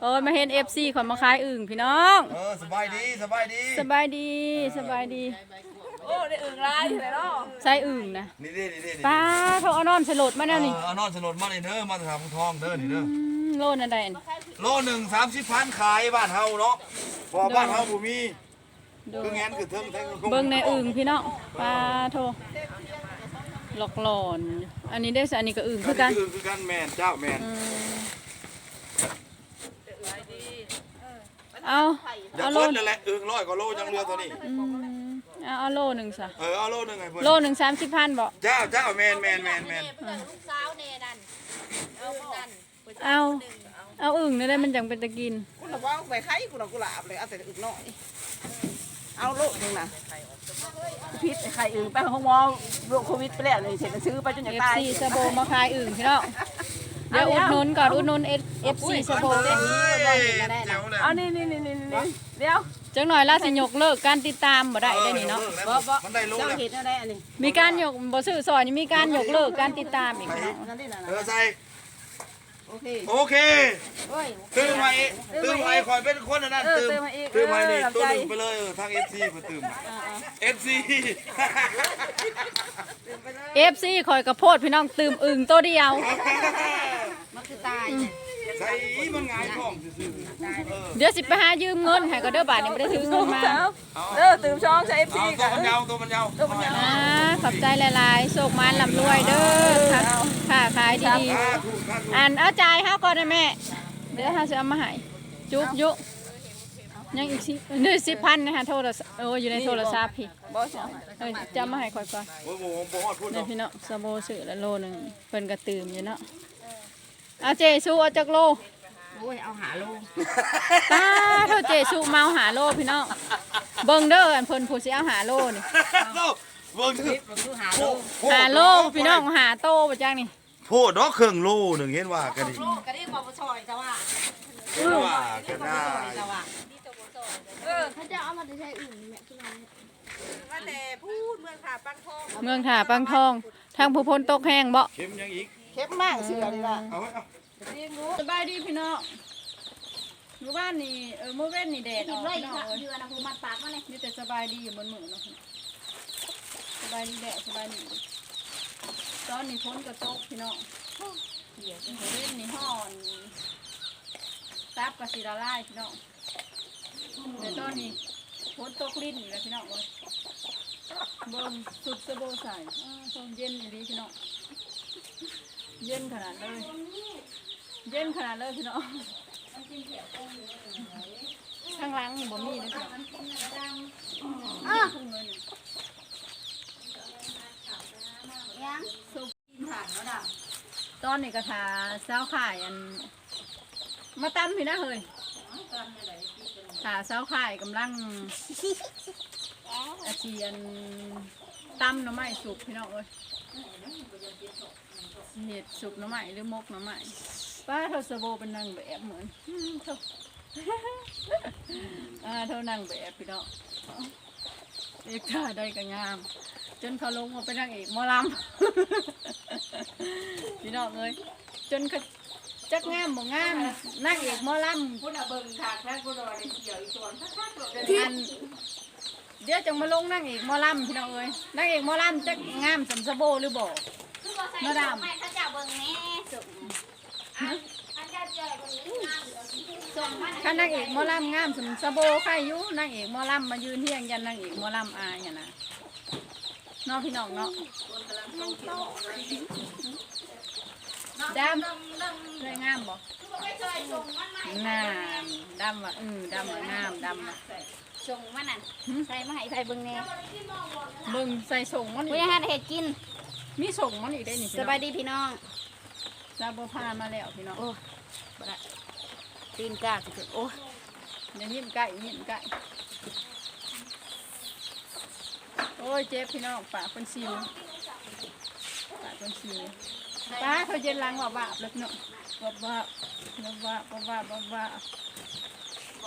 โอ้ยมาเห็น FC ขอนมาขายอึ่งพี่น้องเออสบายดีสบายดี สบายดีสบายดีโอ้ได้อึ่งลายเลยเนาะใส่อึ่งนะนี่ดินี่ดินี่ป้าเขาเอานอนสลดมาเอแนวอนี้เอานอนสนดมาเลยเด้อมาถามทองเด้อนี่เด้อมโลนั่นใดอันโลหนึ่งสามสิบพันขายบ้านเฮาเนาะพอบ้านเฮาบ่มีดูคือแงนคือเทิงแทงคือเบิ่งในอึ่งพี่น้องป้าโทหลอกหลอน อันนี้ได้สอันนี้ก็อึ่งคือกันคือคือกันแม่นเจ้าแม่น อืม เอาอย่าเอาโลเบิ้ลนั่นแหละอึ่งร้อยกว่าโลยังเหลือตัวนี้ อืมเอาเอาโลหนึ่งซะเออเอาโลหนึงให้เพิ่นโลหนึ่งสามสิบพันบ่เจ้าเจ้าแม่นแม่นแม่นแม่นลูกสาวเน่นั่นเอานั่นเอาเอาอึ่งนี่ได้มันจังเป็นตะกิน กูน่ะว่าไปไข่กูน่ะกูหลาบเลยเอาแต่อึกน้อย เอาโลกนึงนะพิษไอ้ไข่อึ่งไปห้องหมอโรคโควิดไปแล้วเลยเสร็จแล้วซื้อไปจนอยากเอฟตายซีสโบมาขายอึ่งพี่น้อง เดี๋ยวอุดหนุนก่อนอุดหนุนเอฟซีสโบเอ้ยเจ๋วเลยเอานี่นี่นี่นี่นี่เดี๋ยวจังหน่อยล่าสิยกเลิกการติดตามบ่ได้ได้นี่เนาะบ่บ่มันได้โลเจ้าแล้วเห็นอะไรอันนี้มีการยกบ่ซื้อซอยนี่มีการยกเลิกการติดตามอีกเนาะนั่นนี่นะเออใส่ โอเคโอเคโอ้ย ตื่นใหม่ตื่นใหม่คอยเป็นคนอันนั้นเออตื่นตื่นมาอีกตื่นใหม่นี่เออตัวรับหใจนึ่งไปเลยเออทาง FC เพิ่นตื่น FC เอฟซีคอยกระโพดพี่น้องตืมอึ่งตัวเดียว มันคือตาย ใส่มันหงายท้องซื่อๆ เออเดี๋ยวสิไปหายืมเงินให้ก็เด้อบาทนี่บ่ได้ถือเงินมาเออตื่นช่องใช้เอฟเอาซีตัวกันมันยาวตัวมันยาวตัวมันยาวอ่าขอบใจหลายๆโชคมานลำรวยเด้อค่ะค่ะขายดีอ่าถูกครับถูกๆอันเอาจ่ายเฮาก่อนนะแม่ เดี๋ยวเฮาสิเอามาให้จุ๊บยุยังอีกสิเดี๋ยวสิพันนะคะโทรศัพท์เอออยู่ในโทรศัพท์พี่บ่ใช่เอ้ยจะเอามาให้ข่อยก่อนโอ้โหผมบ่ฮอดพูดเนี่เนาะยพี่เนาะสโบซื้อละโลหนึงเพิ่นก็ตื่มอยู่เนาะเอาเจสู้เอาจักโล โอ้ยเอาหาโลป้าเท่าเจสู้เมาหาโลพี่น้องเบิ่งเด้ออันเพิ่นผู้สิเอาหาโลนี่เนาะเบิ่งดิมันคือหาโลหาโลพี่น้องหาโตบ่จังนี่โพดดอกเครื่องโลหนึงเห็นว่าก็ดีโลกระดิ่งบ่บ่ซอยแต่ว่าเห็นว่าก็น่าแต่ว่าเขาจะเอามาใช้อึ่งนี่แม่คือมันว่าแต่พูดเมืองขาปังทองเมืองท่าปังทองทางผู้พ้นตกแห้งบ่เข็มยังอีกเข้มมากเสือนี่ล่ะเอาไว้เอา สบายดีพี่น้องเมื่อวานนี่เออเมื่อเว้นนี่แดดอกิอนกไว้พี่น้องค่ะเอ้ยเดือนนะผู้มัดปากมาเลยนี่แต่สบายดีอยู่บนมือเนาะพี่น้องสบายดีแดดสบายดีตอนนี้พ้นกระตกพี่น้องเดี๋ยวจะเล่นนี่ห่อนซับกับสีละลายพี่น้องเดี๋ยวตอนนี้พ้นตกลิ้นอีกแล้วพี่น้องเอ้ยเบิ่งสุดสะโบใส่อ้าวตอนเย็นอย่างนี้พี่น้องเย็นขนาดเลย เย็นขนาดเลยพี่น้องข้างหล่างนี่บ่มีนะพี่น้องอะยังตอนนี้ก็ทาเช้าข่ายอัน มาตั้มพี่นะเฮ้ยทาเช้าข่ายกำลังอาเจียนตั้มหน่อไม้สุกพี่น้องเอ้ยเห็ดสุกหน่อไม้หรือมกหน่อไม้ ป้าเท่าสะโบเป็นนางแบบเหมือนอืมเท่าอ่าเท่านางแบบพี่น้องเอกท่าได้ก็งาม จนเขาลงมาเป็นนางเอกหมอลำพี่น้องเอ้ยจนเขาจักงามบ่งามนางเอกหมอลำคุณน่ะเบิ่งขากแท้กูรอได้เกี่ยวอีกส่วนคักๆโลดอันเดี๋ยวจังมาลงนางเอกหมอลำพี่น้องเอ้ยนางเอกหมอลำจักงามสมสะโบหรือบ่คือบ่ใส่มาดามไม่เขาจะเบิ่งแม่สุกอะเขาจะเจอเบิ่งนี่งามอยู่ส่งมาถ้านางเอกหมอลำงามสมสะโบใครอยู่นางเอกหมอลำมายืนเที่ยงยันนางเอกหมอลำอายเนี่ยนะเนาะพี่น้องเนาะดำเลยงามบ่งามดำว่ะอือดำว่ะงามดำว่ะส่งมานั่นใส่มาให้ไผเบิ่งแน่เบิ่งใส่ส่งมันผู้อีใหญ่กหันเฮ็ดกินมีส่งมันอีกได้นี่สบายดีพี่น้อง ซาบพามาแล้วพี่น้องโอ้บ่ได้ตีนกาสิโอ้เดี๋ยวยิ้มใกล้ยิ้มใกล้โอ้ยเจ็บพี่น้องปากเป็นซิวปากเป็นซิวป้าเขาเย็นล้างว่าบาบเลยพี่น้องว่าบาบว่าบาบว่าบาบว่าบาบ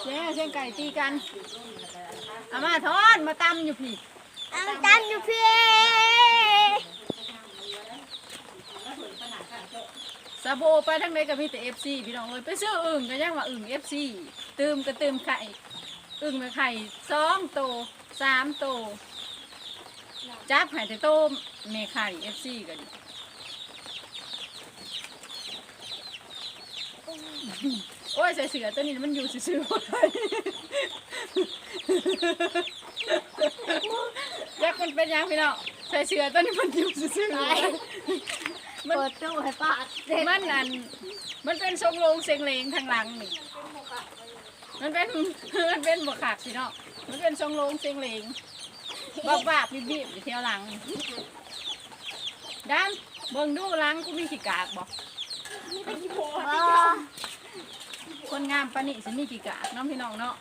เจ๊เส้นไก่ตีกันเอามาทอนมาตำอยู่พี่อังตันอยู่พี่ ซาโบไปทางใดก็มีแต่ FC พี่น้องเอ้ยไปซื้ออึ่งก็ยังว่าอึ่ง FC ตืมก็ตืมไข่อึ่งกับไข่สองโตสามโตจับไข่แต่โตแม่ไข่ FC กันโอ้ยใส่เสือตัวนี้มันอยู่ซื่อๆบ่ได้ยักษ์มันเป็นยังพี่น้องใส่เสือตัวนี้มันอยู่ซื่อๆบ่ได้ เปิดตู้ให้ป้าเด็กมันนั่นมันเป็นทรงโลงเสียงเลงทางหลังนี่มันเป็นมันเป็นบวขาดพี่เนาะมันเป็นทรงโลงเสียงเลงบ้าบ้าบีบบีบอยู่เที่ยวหลังด้านเบิ่งดูหลังกูมีขี้กากบอกอ๋อคนงามปานนี่สิมีขี้กากเน้องพี่น้องเนาะ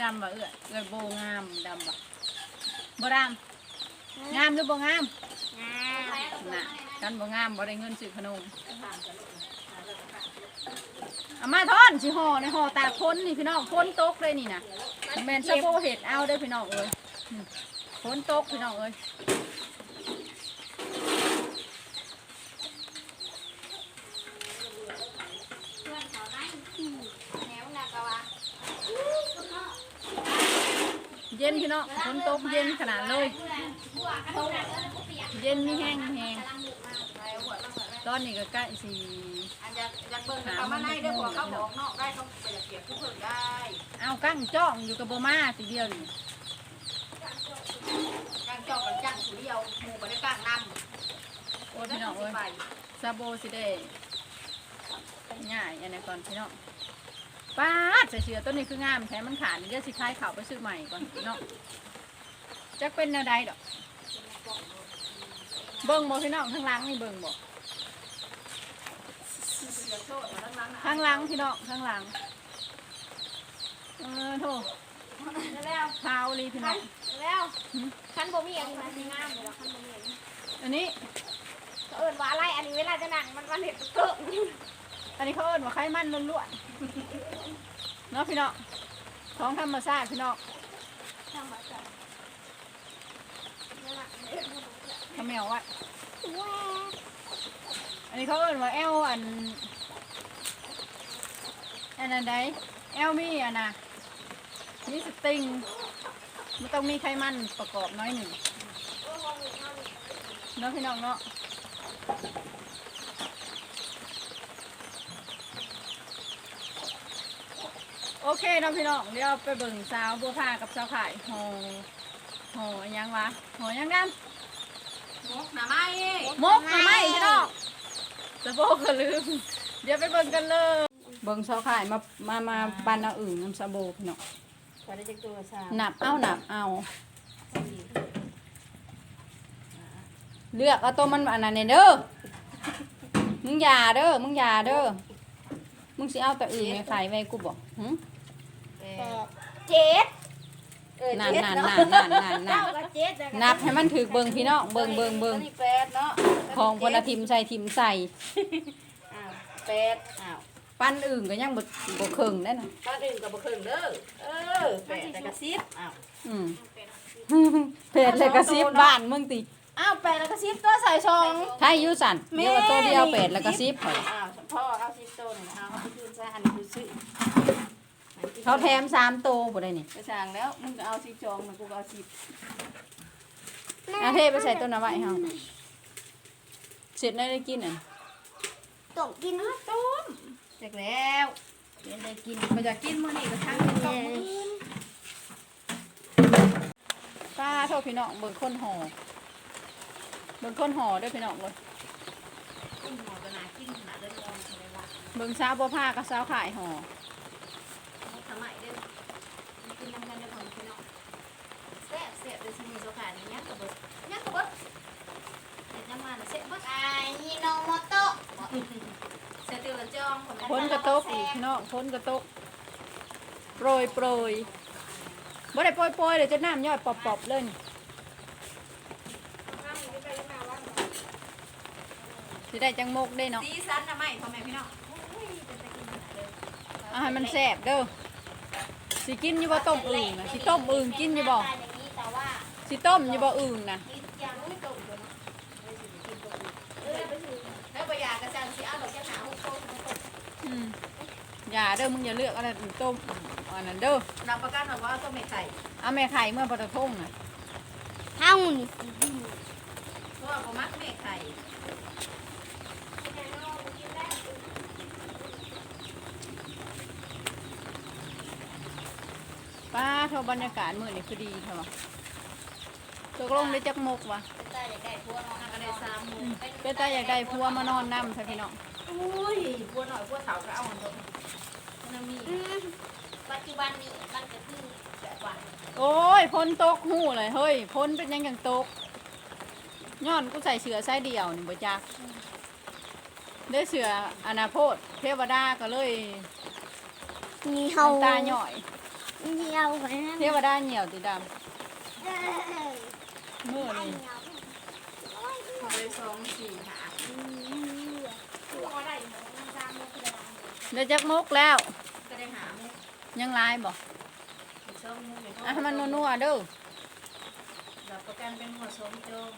ดำบ่เอื้อเอื้อโบงามดำบ่ บ่ดำงามหรือบ่งามงาน่ะกันบ่งามบ่ได้เงินซื้อขนมเอามาทอนสิห่อในห่อตากพ้นนี่พี่น้องพ้นตกเลยนี่นะแมนสะโพเห็ดเอาเด้อพี่น้องเอ้ยอืมพ้นตกพี่น้องเอ้ย เพื่อนเขานั่งแนวนักว่า เย็นพี่น้องพ้นตกเย็นขนาดเลย เย็นมีแห้งแห้งตอนนี้ก็ใกล้สิอันจะจะเบิ่งเขามาในเด้อหัวเขาบอกนอกได้เขาไปเปียกทุกคนได้ เอากั้งจ้องอยู่กับโบมาทีเดียวนี่กางจ้อกกับจังผู้เดียวหมู่บ่ได้กางนโอ้พี่น้องเอ้ยซาโบสิได้ง่ายอันนี้ก่อนพี่น้อง ป้าดใส่เชือต้นนี้คืองามแท้มันขาดเดี๋ยวสิคลายเข่าวไปซื้อใหม่ก่อนพี่น้องจักเป็นแนวใดดอก เบิ่งบ่พี่น้องข้างหล่างนี่เบิ่งบ่ข้างหล่างพี่น้องข้างหล่างเออโถแล้วเท้าลีพี่น้องแล้วคันบ่มีอันนี้มันงามเลยคันบ่มีอันนี้อันนี้เอิ้นว่าอะไรอันนี้เวลาจะนั่งมันมันเห็นเกิดอยู่อันนี้เขาเอิ้นว่าไขมันล้วนๆ เนาะพี่น้องของธรรมชาติพี่น้องทำมาจากนั่นน่ะทำแมวไว้อันนี้เขาเอิ้นว่าแอลอันอันนั้นใดแอลมีอันน่ะมีสติงมันต้องมีไขมันประกอบน้อยหนึ่งเนาะพี่น้องเนาะ โอเคเนาะพี่น้องเดี๋ยวไปเบิ่งสาวบัวผ้ากับสาวไข่หอหออันยังวะหอยังกันหมกหน่อไม้มกทำไมพี่น้องสะโพกก็ลืมเดี๋ยวไปเบิ่งกันเลยเบิ่งซอข่ายมามามาปันเอาอื่นน้ำสะโบพี่น้องขอได้จักตัวซาหนับเอาหนับเอาเลือกเอาตัวมันอันนั้นเนี่ยเด้อมึงอย่าเด้อมึงอย่าเด้อมึงสิเอาแต่อื่นไงไข่ไว้กูบอกหึ แปดเจ็ดนั่นนั่นนั่นนั่นนั่นนั่เก้านกับเจ็ดแล้วก็นับให้มันถือเบิ่งพี่น้องเบิ่งเบิ่งเบิ่งนี่แปดเนาะของพลทิมใส่ทิมใส่ อ้าวแปดอ้าวปั้นอื่นก็ยังบ่บ่เคิงได้น่ะก็ดื่มกับบ่ครึ่งเด้อเออแปดแต่กระซิบอ้าวอืมเพจเลยกระซิบบ้านมึงติอ้าวแปดแล้วก็ซิบตัวใส่ซอง ไทยอยูสันเดี๋ยวว่าตัวเดียวเป็ดแล้วก็ซิบข่อยอ้าวพ่อเอาซิบตัวหนึ่งเอาเอาไปคืนซะอันนี้คือซื้อ เขาแถมสามตัวบ่ได้นี่ไปสั่งแล้วมึงก็เอาซิบจองนะกูก็เอาซิบอาเทไปใส่ต้นเอาไว้เฮาเสร็จแล้วได้กินอะต้มกินนะต้มเสร็จแล้วเดี๋ยวได้กินก็จะกินมื้อนี้ก็ทั้งกินต้มมื้ออื่นป้าโทษพี่น้องเบิ่งคนห่อเบิ่งคนห่อเด้วยพี่น้องเลยกินหมอก็น่ากินขนาดเดินลองเลยว่าเบิ่งสาวบัวผ้ากับสาวขายห่อ ทำไมเด้อกินน้ำกันเด้อของพี่น้องแซ่บแซ่บเด้อสิมีโซคานี่ยักกะเบิดยักกะเบิดเฮ็ดน้ำมันแซ่บเบิดไอ้ยิโนโมโตะแซ่บติวละจองของพ้นกระตกอีกพี่น้องพ้นกระตกโปรยโปรยบ่ได้โปรยโปรยเดี๋ยวจะน้ำย่อยปอบๆเลยนี่สิได้จังมกได้เนาะสีสันน่ะไหมพ่อแม่พี่น้องโอ้ยเป็นตะกินขนาดเด้อเอาให้มันแซ่บเด้อิกินอยู่บ่ต้มอึ่งนะสิต้มอึ่งกินอยู่บ่สิต้มอยู่บ่อึ่งนะอย่าเด้อมึงอย่าเลือกอะไรต้มอันนั้นเด้อนับประกันว่าต้มไม่ไข่เอาแม่ไข่เมื่อปลาตะทงน่ะห้าวนี่เพว่าเขมักแม่ไข่ ป้าเท่าบรรยากาศมื้อนี่คือดีเท่าว่ะตกลงได้จักมกวะตาอยากได้พัวนอนก็ได้สามโมงเป็นตาอยากได้ผัวมานอนนำใช่พี่น้องอุ้ยพวหน่อยพวเถาก็เอาอันตรงมันมีอืมปัจจุบันนี้มันก็คือแบบว่าโอ้ยพ้นตกหูเลยเฮ้ยพ้นเป็นหยังจังตกย้อนกูใส่เสือไส้เดียวนี่บ่จักได้เสืออนาโพดเทวดาก็เลยนี่เฮาน้ำตาหน่อย นี่เอาไปนะเทวดาเหี่ยวติดำเอ้ยมือนี่เขาเลยสองสี่หาได้จักมกแล้วก็ได้หาโมงยังลายบ่สองโมงเลยอะให้มันนัวๆเด้อรับประกันเป็นหัวสมโจม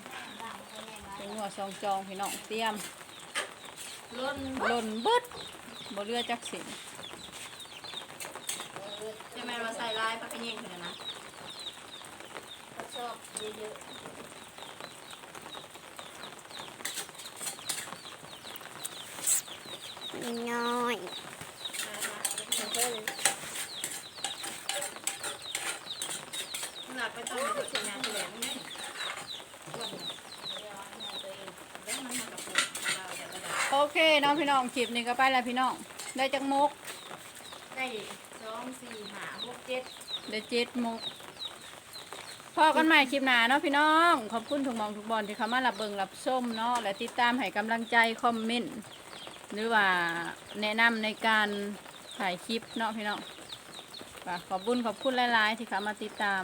เป็นหัวซองจองพี่น้องเตรียมล้นหล่นเบิดบ่เรือจักสินจะ แม่มาใส่ลายปลากระเยงเถอะนะชอบเยอะๆน้อยหนักไปต้องมาถึงงานแถลงนี่แล้วมันมากับผมเราแต่ก็ได้โอเคเน้องพี่น้องคลิปนี้ก็ไปแล้วพี่น้อง ได้จักมกได้ส องสี่หาหกเจ็ดได้เจ็ดมกพอกันใหม่คลิปหน้าเนาะพี่น้อง ขอบคุณทุกหมองทุกบอลที่เขามารับเบิงรับส้มเนาะและติดตามให้กำลังใจคอมเมนต์หรือว่าแนะนำในการถ่ายคลิปเนาะพี่น้องก็ขอบคุณขอบคุณหลายๆ ที่เขามาติดตาม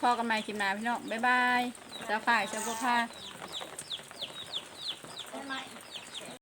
พอกันใหม่คลิปหน้าพี่น้องบ๊ายบายสาฝ่ายสาบุพาทำไม